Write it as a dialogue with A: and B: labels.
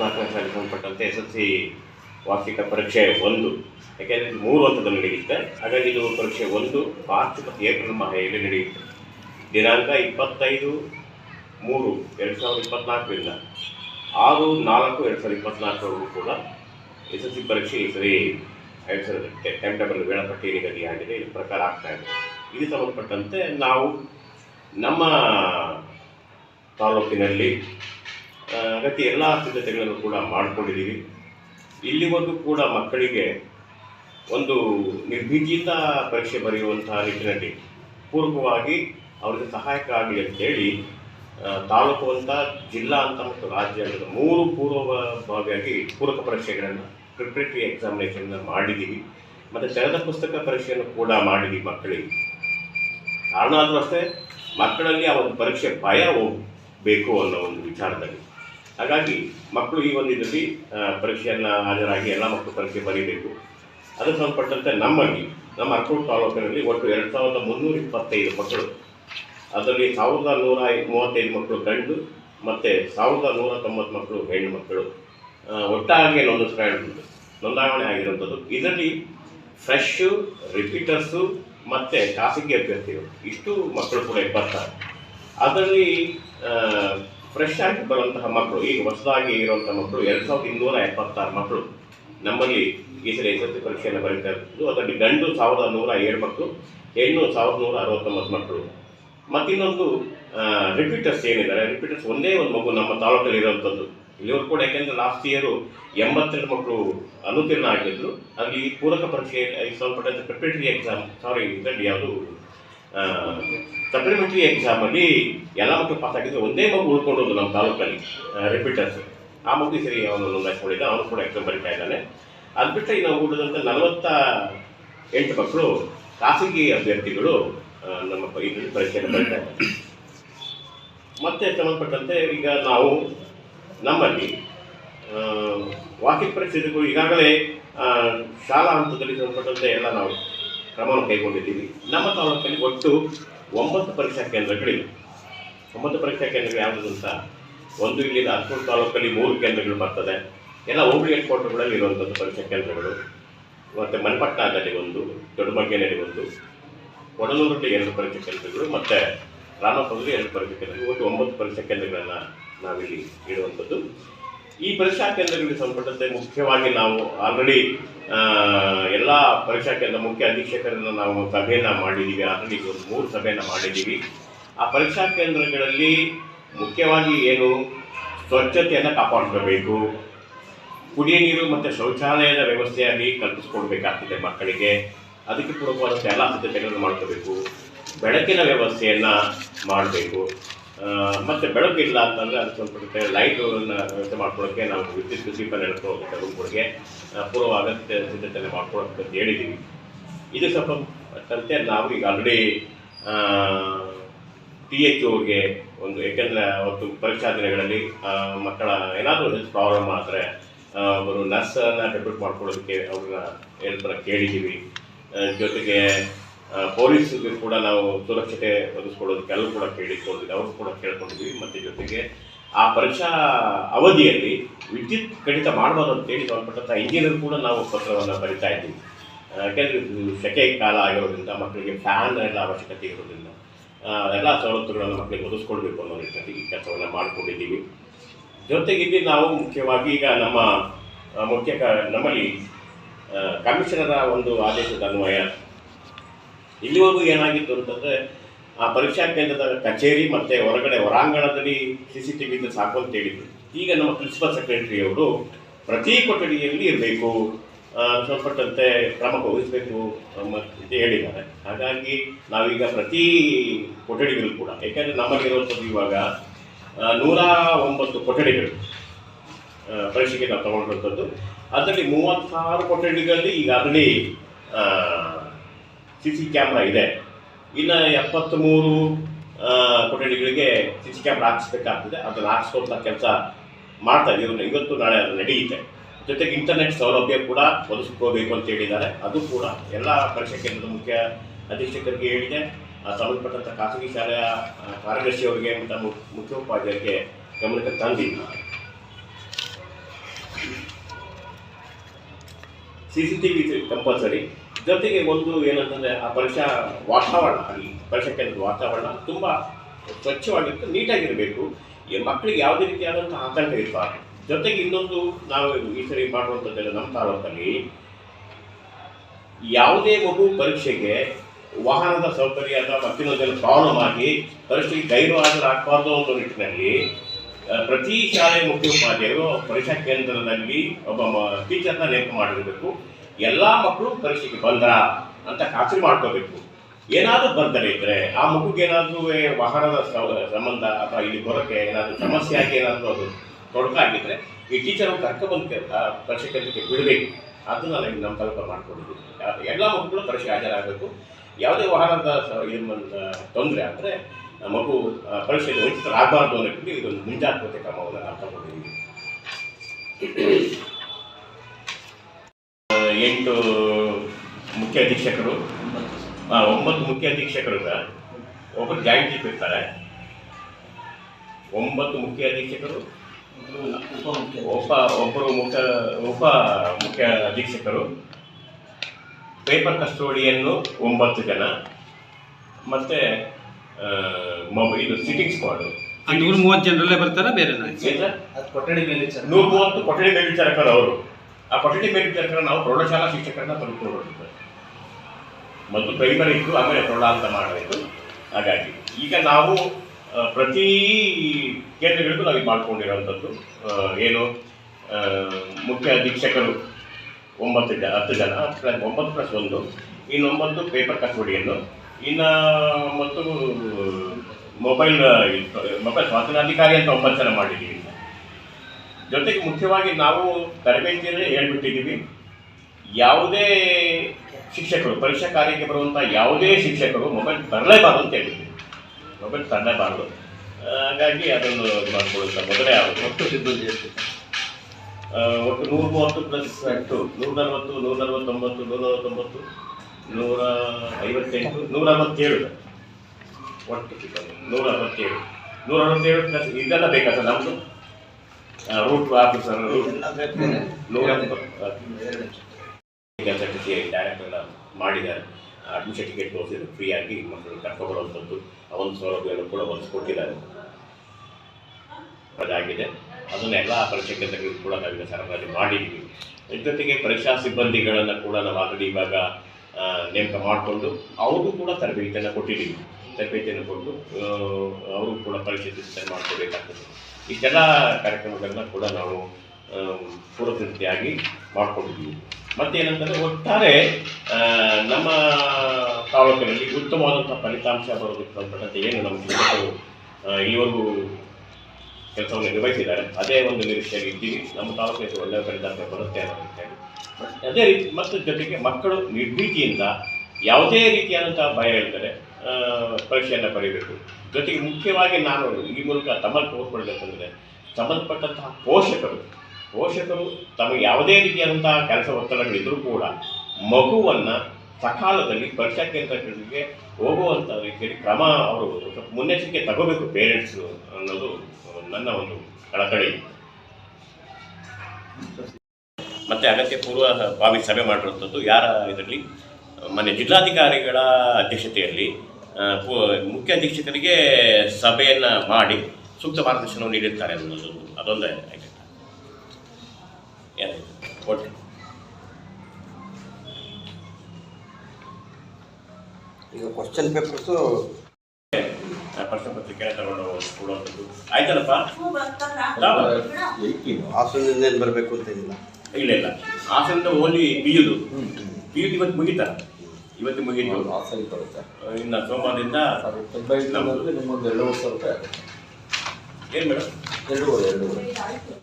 A: ಇಪ್ಪತ್ನಾಲ್ಕನೇ ಸಾಲಿಗೆ ಸಂಬಂಧಪಟ್ಟಂತೆ ಎಸ್ ಎಸ್ ಸಿ ವಾರ್ಷಿಕ ಪರೀಕ್ಷೆ ಒಂದು. ಯಾಕೆಂದರೆ ಇದು ಮೂರು ಹಂತದಲ್ಲಿ ನಡೆಯುತ್ತೆ. ಹಾಗಾಗಿ ಇದು ಪರೀಕ್ಷೆ ಒಂದು, ಮಾರ್ಚ್ ಮತ್ತು ಏಪ್ರಿಲ್ ಮಾಹೆಯಲ್ಲಿ ನಡೆಯುತ್ತೆ. ದಿನಾಂಕ ಇಪ್ಪತ್ತೈದು ಮೂರು, ಎರಡು ಸಾವಿರದ ಇಪ್ಪತ್ನಾಲ್ಕರಿಂದ. ಆರು, ನಾಲ್ಕು, ಎರಡು ಸಾವಿರದ ಇಪ್ಪತ್ನಾಲ್ಕರವರೆಗೂ ಕೂಡ ಎಸ್ ಎಸ್ ಸಿ ಪರೀಕ್ಷೆ ಈ ಸರಿ ಎರಡು ಸಾವಿರದ ಟೈಮ್ ಟೇಬಲ್ ವೇಳಾಪಟ್ಟಿ ನಿಗದಿಯಾಗಿದೆ ಇದ್ರ ಪ್ರಕಾರ ಆಗ್ತಾ ಇದೆ. ಇದು ಸಂಬಂಧಪಟ್ಟಂತೆ ನಾವು ನಮ್ಮ ತಾಲೂಕಿನಲ್ಲಿ ಅಗತ್ಯ ಎಲ್ಲ ಸಿದ್ಧತೆಗಳನ್ನು ಕೂಡ ಮಾಡಿಕೊಂಡಿದ್ದೀವಿ. ಇಲ್ಲಿವರೆಗೂ ಕೂಡ ಮಕ್ಕಳಿಗೆ ಒಂದು ನಿರ್ಭೀತಿಯಿಂದ ಪರೀಕ್ಷೆ ಬರೆಯುವಂತಹ ನಿಟ್ಟಿನಲ್ಲಿ ಪೂರ್ವಕವಾಗಿ ಅವರಿಗೆ ಸಹಾಯಕ ಆಗಲಿ ಅಂತೇಳಿ ತಾಲೂಕು ಅಂತ, ಜಿಲ್ಲಾ ಅಂತ ಮತ್ತು ರಾಜ್ಯ ಅಂತ ಮೂರು ಪೂರ್ವಭಾವಿಯಾಗಿ ಪೂರಕ ಪರೀಕ್ಷೆಗಳನ್ನು ಪ್ರಿಪ್ರೇಟರಿ ಎಕ್ಸಾಮಿನೇಷನ್ ಮಾಡಿದ್ದೀವಿ. ಮತ್ತು ತೆರೆದ ಪುಸ್ತಕ ಪರೀಕ್ಷೆಯನ್ನು ಕೂಡ ಮಾಡಿದ್ದೀವಿ ಮಕ್ಕಳಿಗೆ. ಕಾರಣ ಆದರೂ ಅಷ್ಟೇ, ಮಕ್ಕಳಲ್ಲಿ ಆ ಒಂದು ಪರೀಕ್ಷೆ ಭಯ ಹೋಗಬೇಕು ಅನ್ನೋ ಒಂದು ವಿಚಾರದಲ್ಲಿ. ಹಾಗಾಗಿ ಮಕ್ಕಳು ಈ ಒಂದು ಇದರಲ್ಲಿ ಪರೀಕ್ಷೆಯನ್ನು ಹಾಜರಾಗಿ ಎಲ್ಲ ಮಕ್ಕಳು ಪರೀಕ್ಷೆ ಬರೀಬೇಕು. ಅದಕ್ಕೆ ಸಂಬಂಧಪಟ್ಟಂತೆ ನಮ್ಮಲ್ಲಿ, ನಮ್ಮ ಅರ್ಕೋಡ್ ತಾಲೂಕಿನಲ್ಲಿ ಒಟ್ಟು ಎರಡು ಸಾವಿರದ ಮುನ್ನೂರ ಇಪ್ಪತ್ತೈದು ಮಕ್ಕಳು. ಅದರಲ್ಲಿ ಸಾವಿರದ ನೂರ ಮೂವತ್ತೈದು ಮಕ್ಕಳು ಗಂಡು ಮತ್ತು ಸಾವಿರದ ನೂರ ತೊಂಬತ್ತು ಮಕ್ಕಳು ಹೆಣ್ಣು ಮಕ್ಕಳು. ಒಟ್ಟಾಗಿ ಉಂಟು ನೋಂದಾವಣೆ ಆಗಿರುವಂಥದ್ದು. ಇದರಲ್ಲಿ ಫ್ರೆಶ್ಶು ರಿಪೀಟರ್ಸು ಮತ್ತು ಖಾಸಗಿ ಅಭ್ಯರ್ಥಿಗಳು ಇಷ್ಟು ಮಕ್ಕಳು ಕೂಡ ಇಪ್ಪತ್ತಾರು ಅದರಲ್ಲಿ ಫ್ರೆಶ್ ಆಗಿ ಬರುವಂತಹ ಮಕ್ಕಳು ಈಗ ಹೊಸದಾಗಿ ಇರುವಂತಹ ಮಕ್ಕಳು ಎರಡು ಸಾವಿರದ ಇನ್ನೂರ ಎಪ್ಪತ್ತಾರು ಮಕ್ಕಳು ನಮ್ಮಲ್ಲಿ ಈ ಸಲ ಎಸ್ ಎಸ್ ಸಿ ಪರೀಕ್ಷೆಯನ್ನು ಬರೀತಾ ಇರ್ಬೋದು ಅದರಲ್ಲಿ ಗಂಡು ಸಾವಿರದ ನೂರ ಏಳು ಮಕ್ಕಳು ಹೆಣ್ಣು ಸಾವಿರದ ನೂರ ಅರವತ್ತೊಂಬತ್ತು ಮಕ್ಕಳು ಮತ್ತಿನ್ನೊಂದು ರಿಪೀಟರ್ಸ್ ಏನಿದ್ದಾರೆ? ರಿಪೀಟರ್ಸ್ ಒಂದೇ ಒಂದು ಮಗು ನಮ್ಮ ತಾಲೂಕಲ್ಲಿ ಇರುವಂಥದ್ದು ಇಲ್ಲಿವರು ಕೂಡ ಯಾಕೆಂದರೆ ಲಾಸ್ಟ್ ಇಯರು ಎಂಬತ್ತೆರಡು ಮಕ್ಕಳು ಅನುತೀರ್ಣ ಆಗಿದ್ರು. ಅಲ್ಲಿ ಪೂರಕ ಪರೀಕ್ಷೆ ಸ್ವಲ್ಪ ಪ್ರಿಪರೇಟರಿ ಎಕ್ಸಾಮ್ ಸಾರಿ ಇದರಲ್ಲಿ ಯಾವುದು ಸಪ್ಲಿಮೆಂಟರಿ ಎಕ್ಸಾಮಲ್ಲಿ ಎಲ್ಲ ಮಕ್ಕಳು ಪಾಸ್ ಆಗಿದ್ರೆ ಒಂದೇ ಮಗು ಉಳ್ಕೊಂಡೋದು ನಮ್ಮ ತಾಲೂಕಲ್ಲಿ ರಿಪೀಟರ್ಸ್ ಆ ಮಗು ಸರಿ ಅವನು ನೋಂದಾಯಿಸ್ಕೊಂಡಿದ್ದ, ಅವನು ಕೂಡ ಎಕ್ಸಾಮ್ ಬರಿತಾ ಇದ್ದಾನೆ. ಅದು ಬಿಟ್ಟರೆ ನಾವು ಉಳಿದಂಥ ನಲವತ್ತ ಎಂಟು ಮಕ್ಕಳು ಖಾಸಗಿ ಅಭ್ಯರ್ಥಿಗಳು ನಮ್ಮ ಇದರಲ್ಲಿ ಪರೀಕ್ಷೆಯನ್ನು ಬರೀತಾ ಇದ್ದಾರೆ. ಮತ್ತೆ ಸಂಬಂಧಪಟ್ಟಂತೆ ಈಗ ನಾವು ನಮ್ಮಲ್ಲಿ ವಾಕಿಂಗ್ ಪರೀಕ್ಷೆಗಳು ಈಗಾಗಲೇ ಶಾಲಾ ಹಂತದಲ್ಲಿ ಸಂಬಂಧಪಟ್ಟಂತೆ ಎಲ್ಲ ನಾವು ಕ್ರಮವನ್ನು ಕೈಗೊಂಡಿದ್ದೀವಿ. ನಮ್ಮ ತಾಲೂಕಲ್ಲಿ ಒಟ್ಟು ಒಂಬತ್ತು ಪರೀಕ್ಷಾ ಕೇಂದ್ರಗಳಿವೆ. ಒಂಬತ್ತು ಪರೀಕ್ಷಾ ಕೇಂದ್ರಗಳು ಯಾವುದು ಅಂತ? ಒಂದು ಇಲ್ಲಿ ಅರ್ಕೂರು ತಾಲೂಕಲ್ಲಿ ಮೂರು ಕೇಂದ್ರಗಳು ಬರ್ತದೆ. ಎಲ್ಲ ಹೋಬಳಿ ಹೆಡ್ ಕ್ವಾರ್ಟರ್ಗಳಲ್ಲಿ ಇರುವಂಥದ್ದು ಪರೀಕ್ಷಾ ಕೇಂದ್ರಗಳು. ಮತ್ತು ಮನೆಪಟ್ಟಣದಲ್ಲಿ ಒಂದು ದೊಡ್ಡಮಗ್ಗೆನಲ್ಲಿ ಒಂದು ಒಡಲೂರಲ್ಲಿ ಎರಡು ಪರೀಕ್ಷಾ ಕೇಂದ್ರಗಳು, ಮತ್ತು ರಾಮಪುರದಲ್ಲಿ ಎರಡು ಪರೀಕ್ಷಾ ಕೇಂದ್ರಗಳು. ಒಟ್ಟು ಒಂಬತ್ತು ಪರೀಕ್ಷಾ ಕೇಂದ್ರಗಳನ್ನು ನಾವಿಲ್ಲಿ ಇಡುವಂಥದ್ದು. ಈ ಪರೀಕ್ಷಾ ಕೇಂದ್ರಗಳಿಗೆ ಸಂಬಂಧಪಟ್ಟಂತೆ ಮುಖ್ಯವಾಗಿ ನಾವು ಆಲ್ರೆಡಿ ಎಲ್ಲ ಪರೀಕ್ಷಾ ಕೇಂದ್ರ ಮುಖ್ಯ ಅಧೀಕ್ಷಕರನ್ನು ನಾವು ಸಭೆಯನ್ನು ಮಾಡಿದ್ದೀವಿ ಆಲ್ರೆಡಿ ಒಂದು ಮೂರು ಸಭೆಯನ್ನು ಮಾಡಿದ್ದೀವಿ ಆ ಪರೀಕ್ಷಾ ಕೇಂದ್ರಗಳಲ್ಲಿ ಮುಖ್ಯವಾಗಿ ಏನು ಸ್ವಚ್ಛತೆಯನ್ನು ಕಾಪಾಡ್ಕೋಬೇಕು. ಕುಡಿಯ ನೀರು ಮತ್ತು ಶೌಚಾಲಯದ ವ್ಯವಸ್ಥೆಯಾಗಿ ಕಲ್ಪಿಸ್ಕೊಡ್ಬೇಕಾಗ್ತದೆ ಮಕ್ಕಳಿಗೆ. ಅದಕ್ಕೆ ಪೂರಕವಾದಂಥ ಎಲ್ಲ ಸಿದ್ಧತೆಗಳನ್ನು ಮಾಡ್ಕೋಬೇಕು. ಬೆಳಕಿನ ವ್ಯವಸ್ಥೆಯನ್ನು ಮಾಡಬೇಕು. ಮತ್ತು ಬೆಳಕಿಲ್ಲ ಅಂತಂದರೆ ಅದಕ್ಕೆ ಸ್ವಲ್ಪ ಲೈಟನ್ನು ವ್ಯವಸ್ಥೆ ಮಾಡ್ಕೊಳ್ಳೋಕ್ಕೆ ನಾವು ವಿದ್ಯುತ್ ದೀಪ ನೆಡ್ಕೊಳ್ಳೋಕೆ ರೂಮ್ಗಳಿಗೆ ಪೂರ್ವ ಅಗತ್ಯ ಸಿದ್ಧತೆ ಮಾಡ್ಕೊಳ್ಳೋಕೆ ಅಂತ ಹೇಳಿದ್ದೀವಿ ಇದು ಸಂಬಂಧಪಟ್ಟಂತೆ ನಾವು ಈಗ ಆಲ್ರೆಡಿ ಟಿ ಎಚ್ ಓಗೆ ಒಂದು, ಏಕೆಂದರೆ ಅವತ್ತು ಪರೀಕ್ಷಾ ದಿನಗಳಲ್ಲಿ ಮಕ್ಕಳ ಏನಾದರೂ ಹೆಲ್ತ್ ಪ್ರಾಬ್ಲಮ್ ಆದರೆ ಅವರು ನರ್ಸನ್ನು ಡೆಪ್ಯೂಟ್ ಮಾಡ್ಕೊಳ್ಳೋದಕ್ಕೆ ಅವ್ರನ್ನ ಹೆಲ್ಪನ್ನು ಕೇಳಿದ್ದೀವಿ ಜೊತೆಗೆ ಪೊಲೀಸ್ಗೆ ಕೂಡ ನಾವು ಸುರಕ್ಷತೆ ಒದಗಿಸ್ಕೊಳ್ಳೋದಕ್ಕೆ ಎಲ್ಲರೂ ಕೂಡ ಕೇಳಿಕೊಂಡಿದ್ದೀವಿ ಅವರು ಕೂಡ ಕೇಳ್ಕೊಂಡಿದ್ದೀವಿ ಮತ್ತು ಜೊತೆಗೆ ಆ ಪರೀಕ್ಷಾ ಅವಧಿಯಲ್ಲಿ ವಿದ್ಯುತ್ ಕಡಿತ ಮಾಡಬಾರ್ದು ಅಂತೇಳಿ ಸಂಬಂಧಪಟ್ಟಂಥ ಇಂಜಿನಿಯರ್ ಕೂಡ ನಾವು ಪತ್ರವನ್ನು ಬರಿತಾ ಇದ್ದೀವಿ. ಯಾಕೆಂದರೆ ಸೆಕೆ ಕಾಲ ಆಗಿರೋದ್ರಿಂದ ಮಕ್ಕಳಿಗೆ ಫ್ಯಾನ್ ಎಲ್ಲ ಅವಶ್ಯಕತೆ ಇರೋದ್ರಿಂದ ಎಲ್ಲ ಸವಲತ್ತುಗಳನ್ನು ಮಕ್ಕಳಿಗೆ ಒದಗಿಸ್ಕೊಡ್ಬೇಕು ಅನ್ನೋ ರೀತಿಯಲ್ಲಿ ಈ ಕೆಲಸವನ್ನು ಮಾಡಿಕೊಂಡಿದ್ದೀವಿ. ಜೊತೆಗೆ ಇಲ್ಲಿ ನಾವು ಮುಖ್ಯವಾಗಿ ಈಗ ನಮ್ಮ ಮುಖ್ಯ ನಮ್ಮಲ್ಲಿ ಕಮಿಷನರ ಒಂದು ಆದೇಶದ ಅನ್ವಯ ಇಲ್ಲಿವರೆಗೂ ಏನಾಗಿತ್ತು ಅಂತಂದರೆ ಆ ಪರೀಕ್ಷಾ ಕೇಂದ್ರದ ಕಚೇರಿ ಮತ್ತು ಹೊರಗಡೆ ಹೊರಾಂಗಣದಲ್ಲಿ ಸಿ ಸಿ ಟಿ ವಿ ಇದ್ರೆ ಸಾಕು ಅಂತ ಹೇಳಿದ್ರು. ಈಗ ನಮ್ಮ ಪ್ರಿನ್ಸಿಪಲ್ ಸೆಕ್ರೆಟರಿ ಅವರು ಪ್ರತಿ ಕೊಠಡಿಯಲ್ಲಿ ಇರಬೇಕು ಸಂಬಂಧಪಟ್ಟಂತೆ ಕ್ರಮ ವಹಿಸಬೇಕು ಅಂತ ಹೇಳಿದ್ದಾರೆ. ಹಾಗಾಗಿ ನಾವೀಗ ಪ್ರತಿ ಕೊಠಡಿಗಳು ಕೂಡ ಯಾಕೆಂದರೆ ನಮ್ಮಲ್ಲಿರುವಂಥದ್ದು ಇವಾಗ ನೂರ ಒಂಬತ್ತು ಕೊಠಡಿಗಳು ಪರೀಕ್ಷೆಗೆ ನಾವು ತಗೊಂಡಿರುವಂಥದ್ದು. ಅದರಲ್ಲಿ ಮೂವತ್ತಾರು ಕೊಠಡಿಗಳಲ್ಲಿ ಈಗಾಗಲೇ ಸಿ ಸಿ ಕ್ಯಾಮ್ರಾ ಇದೆ. ಇನ್ನು ಎಪ್ಪತ್ತ್ಮೂರು ಕೊಠಡಿಗಳಿಗೆ ಸಿ ಸಿ ಕ್ಯಾಮ್ರಾ ಹಾಕಿಸ್ಬೇಕಾಗ್ತದೆ. ಅದನ್ನು ಹಾಕ್ಸ್ಕೊತ ಕೆಲಸ ಮಾಡ್ತಾ ಇದ್ದೀವಿ. ಇವತ್ತು ನಾಳೆ ಅದು ನಡೆಯುತ್ತೆ ಜೊತೆಗೆ ಇಂಟರ್ನೆಟ್ ಸೌಲಭ್ಯ ಕೂಡ ಒದಗಿಸ್ಕೋಬೇಕು ಅಂತ ಹೇಳಿದ್ದಾರೆ. ಅದು ಕೂಡ ಎಲ್ಲ ಪರೀಕ್ಷಾ ಕೇಂದ್ರದ ಮುಖ್ಯ ಅಧೀಕ್ಷಕರಿಗೆ ಹೇಳಿದೆ. ಸಂಬಂಧಪಟ್ಟಂಥ ಖಾಸಗಿ ಶಾಲೆಯ ಕಾರ್ಯದರ್ಶಿಯವರಿಗೆ ಮತ್ತು ಮುಖ್ಯೋಪಾಧ್ಯಾಯರಿಗೆ ಗಮನಕ್ಕೆ ತಂದಿಲ್ಲ. C C T V compulsory ಜೊತೆಗೆ ಒಂದು ಏನಂತಂದರೆ ಆ ಪರೀಕ್ಷಾ ವಾತಾವರಣ ಅಲ್ಲಿ ಪರೀಕ್ಷಾ ಕೇಂದ್ರದ ವಾತಾವರಣ ತುಂಬ ಸ್ವಚ್ಛವಾಗಿತ್ತು, ನೀಟಾಗಿರಬೇಕು. ಈ ಮಕ್ಕಳಿಗೆ ಯಾವುದೇ ರೀತಿಯಾದಂಥ ಆತಂಕ ಇರಬಾರ್ದು. ಜೊತೆಗೆ ಇನ್ನೊಂದು ನಾವು ಈ ಸರಿ ಮಾಡುವಂಥದ್ದೆಲ್ಲ ನಮ್ಮ ತಾಲೂಕಲ್ಲಿ ಯಾವುದೇ ಮಗು ಪರೀಕ್ಷೆಗೆ ವಾಹನದ ಸೌಕರ್ಯ ಅಥವಾ ಮತ್ತಿನೊಂದೆಲ್ಲ ಪ್ರಾಬ್ಲಮ್ ಆಗಿ ಪರೀಕ್ಷೆಗೆ ಗೈರು ಹಾಜರಾಗಬಾರ್ದು ಅನ್ನೋ ನಿಟ್ಟಿನಲ್ಲಿ ಪ್ರತಿ ಶಾಲೆ ಮುಖ್ಯೋಪಾಧ್ಯಾಯರು ಪರೀಕ್ಷಾ ಕೇಂದ್ರದಲ್ಲಿ ಒಬ್ಬ ಟೀಚರ್ನ ನೇಮಕ ಮಾಡಿರಬೇಕು. ಎಲ್ಲ ಮಕ್ಕಳು ಪರೀಕ್ಷೆಗೆ ಬಂದ್ರ ಅಂತ ಖಾತ್ರಿ ಮಾಡ್ಕೋಬೇಕು. ಏನಾದರೂ ಬಂದರೆ ಇದ್ದರೆ ಆ ಮಗುಗೆ ಏನಾದರೂ ವಾಹನದ ಸಂಬಂಧ ಅಥವಾ ಇಲ್ಲಿ ಬರೋಕ್ಕೆ ಏನಾದರೂ ಸಮಸ್ಯೆ ಆಗಿ ಏನಾದರೂ ಅದು ತೊಡಕಾಗಿದ್ದರೆ ಈ ಟೀಚರ್ ಬಂದ ಪರೀಕ್ಷೆ ಕೇಂದ್ರಕ್ಕೆ ಬಿಡಬೇಕು. ಅದನ್ನ ನಾವು ನಮ್ಮ ತಲುಪ ಮಾಡ್ಕೊಂಡಿದ್ದೀವಿ. ಯಾ- ಎಲ್ಲ ಮಕ್ಕಳು ಪರೀಕ್ಷೆ ಹಾಜರಾಗಬೇಕು. ಯಾವುದೇ ವಾಹನದ ತೊಂದರೆ ಆದರೆ ಮಗು ಪರೀಕ್ಷೆಯಲ್ಲಿ ವಂಚಿತರಾಗಬಾರ್ದು ಅನ್ನೋದಕ್ಕೆ ಇದೊಂದು ಮುಂಜಾಗ್ರತೆ ಕ್ರಮವನ್ನು ನಾವು ತಗೊಂಡಿದ್ದೀವಿ. ಎಂಟು ಮುಖ್ಯ ಅಧೀಕ್ಷಕರು. ಆ, ಒಂಬತ್ತು ಮುಖ್ಯ ಅಧೀಕ್ಷಕರು ಸರ್. ಒಬ್ಬರು ಜಾಯಿಂಟ್ ಚೀಫ್ ಇರ್ತಾರೆ. ಒಂಬತ್ತು ಮುಖ್ಯ ಅಧೀಕ್ಷಕರು ಒಬ್ಬ ಒಬ್ಬರು ಮುಖ್ಯ ಉಪ ಮುಖ್ಯ ಅಧೀಕ್ಷಕರು. ಪೇಪರ್ ಕಸ್ಟೋಡಿಯನ್ನು ಒಂಬತ್ತು ಜನ. ಮತ್ತೆ ಮೊಬೈಲ್ ಇದು ಸಿಟಿಂಗ್ ಸ್ಕ್ವಾಡು.
B: ನೂರ ಮೂವತ್ತು ಜನರಲ್ಲೇ ಬರ್ತಾರೆ ಬೇರೆ
C: ಅದು ಕೊಠಡಿ ಮೇಲೆ ಚರ್ಚೆ.
A: ನೂರ ಮೂವತ್ತು ಕೊಠಡಿ ಮೇಲ್ವಿಚಾರಕರು ಅವರು. ಆ ಕೊಠಡಿ ಮೇಲ್ವಿಚಾರಕರು ನಾವು ಪ್ರೌಢಶಾಲಾ ಶಿಕ್ಷಕರನ್ನ ತೆಗೆದುಕೊಂಡು ಮೊದಲು ಪ್ರೈಮರಿ ಇತ್ತು, ಆಮೇಲೆ ಪ್ರೌಢ ಅಂತ ಮಾಡಬೇಕು ಹಾಗಾಗಿ ಈಗ ನಾವು ಪ್ರತಿ ಕೇಂದ್ರಗಳಿಗೂ ನಾವು ಮಾಡ್ಕೊಂಡಿರೋವಂಥದ್ದು. ಏನು ಮುಖ್ಯ ಅಧೀಕ್ಷಕರು ಒಂಬತ್ತು ಜನ, ಹತ್ತು ಜನ ಒಂಬತ್ತು ಪ್ಲಸ್ ಒಂದು, ಇನ್ನೊಂಬತ್ತು ಪೇಪರ್ ಕಸ್ಟೋಡಿಯನ್ನು ಇನ್ನು ಮತ್ತು ಮೊಬೈಲ್ ಮೊಬೈಲ್ ಸ್ವಾತಂತ್ರ್ಯಾಧಿಕಾರಿ ಅಂತ ಒಂಬತ್ತು ಜನ ಮಾಡಿದ್ದೀವಿ. ಜೊತೆಗೆ ಮುಖ್ಯವಾಗಿ ನಾವು ತರಬೇತಿಯಲ್ಲಿ ಹೇಳ್ಬಿಟ್ಟಿದ್ದೀವಿ ಯಾವುದೇ ಶಿಕ್ಷಕರು ಪರೀಕ್ಷಾ ಕಾರ್ಯಕ್ಕೆ ಬರುವಂಥ ಯಾವುದೇ ಶಿಕ್ಷಕರು ಮೊಬೈಲ್ ತರಲೇಬಾರ್ದು ಅಂತ ಹೇಳ್ಬಿಟ್ಟಿದ್ದೀವಿ. ಮೊಬೈಲ್ ತರಲೇಬಾರ್ದು. ಹಾಗಾಗಿ ಅದನ್ನು ಮಾಡ್ಕೊಳ್ಳುತ್ತೆ ಮೊದಲೇ ಆಗುತ್ತೆ
C: ಒಟ್ಟು ಸಿಬ್ಬಂದಿ
A: ಒಟ್ಟು ನೂರ ಮೂವತ್ತು ಪ್ಲಸ್ ಎಂಟು ನೂರ ನಲವತ್ತು ನೂರ ನಲವತ್ತೊಂಬತ್ತು ನೂರ ನಲವತ್ತೊಂಬತ್ತು ನೂರ ಐವತ್ತೆಂಟು ನೂರ ಅರವತ್ತೇಳು ಒಟ್ಟು ಸಿಬ್ಬಂದಿ ನೂರ ಅರವತ್ತೇಳು ನೂರ ಅರವತ್ತೇಳು ಪ್ಲಸ್ ಇದೆಲ್ಲ ಬೇಕಾ ಸರ್ ನಮ್ಮದು ರೂಟ್ ಆಫೀಸರ್ ಸರ್ ನೂರ
C: ಎರಡು ನಿಮಿಷ.
A: ಕೆಲಸ ಡೈರೆಕ್ಟ್ ಎಲ್ಲ ಮಾಡಿದ್ದಾರೆ. ಅಡ್ಮಿಷನ್ ಟಿಕೆಟ್ ತೋರಿಸಿದ್ರು ಫ್ರೀಯಾಗಿ ಮಕ್ಕಳು ಕರ್ಕೊಬರುವಂಥದ್ದು ಆ ಒಂದು ಸೌಲಭ್ಯವನ್ನು ಕೂಡ ಒದಗಿಸ್ಕೊಟ್ಟಿದ್ದಾರೆ ಅದಾಗಿದೆ. ಅದನ್ನು ಎಲ್ಲ ಪರೀಕ್ಷಾ ಕೇಂದ್ರಗಳು ಕೂಡ ನಾವೀಗ ಸರಬರಾಜು ಮಾಡಿದ್ದೀವಿ. ಜೊತೆಗೆ ಪರೀಕ್ಷಾ ಸಿಬ್ಬಂದಿಗಳನ್ನು ಕೂಡ ನಾವು ಆಲ್ರೆಡಿ ಇವಾಗ ನೇಮಕ ಮಾಡಿಕೊಂಡು ಅವ್ರಿಗೂ ಕೂಡ ತರಬೇತಿಯನ್ನು ಕೊಟ್ಟಿದ್ದೀವಿ. ತರಬೇತಿಯನ್ನು ಕೊಟ್ಟು ಅವರು ಕೂಡ ಸಿದ್ಧತೆ ಮಾಡ್ಕೋಬೇಕಾಗ್ತದೆ ಇಷ್ಟೆಲ್ಲ ಕಾರ್ಯಕ್ರಮಗಳನ್ನ ಕೂಡ ನಾವು ಆ, ಪೂರ್ವಸಿದ್ಧತೆಯಾಗಿ ಮಾಡ್ಕೊಂಡಿದ್ದೀವಿ. ಮತ್ತೇನಂತಂದರೆ ಒಟ್ಟಾರೆ ನಮ್ಮ ತಾಲೂಕಿನಲ್ಲಿ ಉತ್ತಮವಾದಂಥ ಫಲಿತಾಂಶ ಬರೋದಕ್ಕೆ ಸಂಬಂಧಪಟ್ಟಂತೆ ಏನು ನಮ್ಮ ಶಿಕ್ಷಕರು ಇಲ್ಲಿವರೆಗೂ ಕೆಲಸವನ್ನು ನಿರ್ವಹಿಸಿದ್ದಾರೆ. ಅದೇ ಒಂದು ನಿರೀಕ್ಷೆಯಲ್ಲಿ ಇದ್ದೀವಿ. ನಮ್ಮ ತಾಲೂಕಿನಲ್ಲಿ ಒಳ್ಳೆಯ ಫಲಿತಾಂಶ ಬರುತ್ತೆ ಅನ್ನೋ ಹೇಳಿ ಅದೇ ರೀತಿ ಮತ್ತು ಜೊತೆಗೆ ಮಕ್ಕಳು ನಿರ್ಭೀತಿಯಿಂದ ಯಾವುದೇ ರೀತಿಯಾದಂಥ ಭಯ ಆ, ಪರೀಕ್ಷೆಯನ್ನು ಬರೀಬೇಕು. ಜೊತೆಗೆ ಮುಖ್ಯವಾಗಿ ನಾನು ಈ ಮೂಲಕ ತಮ್ಮಲ್ಲಿ ತೋರಿಸ್ಕೊಳ್ಬೇಕಂದ್ರೆ ಸಂಬಂಧಪಟ್ಟಂತಹ ಪೋಷಕರು ಪೋಷಕರು ತಮಗೆ ಯಾವುದೇ ರೀತಿಯಾದಂತಹ ಕೆಲಸ ಒತ್ತಡಗಳಿದ್ದರೂ ಕೂಡ ಮಗುವನ್ನು ಸಕಾಲದಲ್ಲಿ ಪರೀಕ್ಷಾ ಕೇಂದ್ರಗಳಿಗೆ ಹೋಗುವಂಥ ರೀತಿಯಲ್ಲಿ ಕ್ರಮ ಅವರು ಮುನ್ನೆಚ್ಚರಿಕೆ ತಗೋಬೇಕು ಪೇರೆಂಟ್ಸು ಅನ್ನೋದು ನನ್ನ ಒಂದು ಕಳಕಳಿ. ಮತ್ತೆ ಅಗತ್ಯ ಪೂರ್ವಭಾವಿ ಸಭೆ ಮಾಡಿರುವಂಥದ್ದು ಯಾರ ಇದರಲ್ಲಿ? ಮೊನ್ನೆ ಜಿಲ್ಲಾಧಿಕಾರಿಗಳ ಅಧ್ಯಕ್ಷತೆಯಲ್ಲಿ ಮುಖ್ಯ ಅಧೀಕ್ಷಕರಿಗೆ ಸಭೆಯನ್ನು ಮಾಡಿ ಸೂಕ್ತ ಮಾರ್ಗದರ್ಶನವನ್ನು ನೀಡಿರ್ತಾರೆ ಅನ್ನೋದು ಅದೊಂದೇ ಓಕೆ.
D: ಈಗ ಕ್ವಶನ್ ಪೇಪರ್ಸು
A: ಪ್ರಶ್ನೆ ಪತ್ರಿಕೆ ತಗೊಂಡು ಕೊಡುವಂಥದ್ದು ಆಯ್ತಲ್ಲಪ್ಪ?
D: ಹಾಸನದಿಂದ ಏನು ಬರಬೇಕು ಅಂತ ಇಲ್ಲ
A: ಇಲ್ಲ. ಇಲ್ಲ ಹಾಸನದ ಓನ್ಲಿ ಪಿ ಯುದು ಇವತ್ತು ಮುಗೀತಾ? ಇವತ್ತು ಮುಗೀತು.
C: ಬರುತ್ತೆ.
A: ಇನ್ನು ಸೋಮವಾರದಿಂದ
C: ಎರಡು ವರ್ಷ ಅಂದ್ರೆ ನಿಮ್ಮೊಂದು ಎರಡೂವರೆ ಸಾವಿರ ರೂಪಾಯಿ
A: ಏನು ಮೇಡಮ್?
C: ಎರಡೂವರೆ ಎರಡೂವರೆ.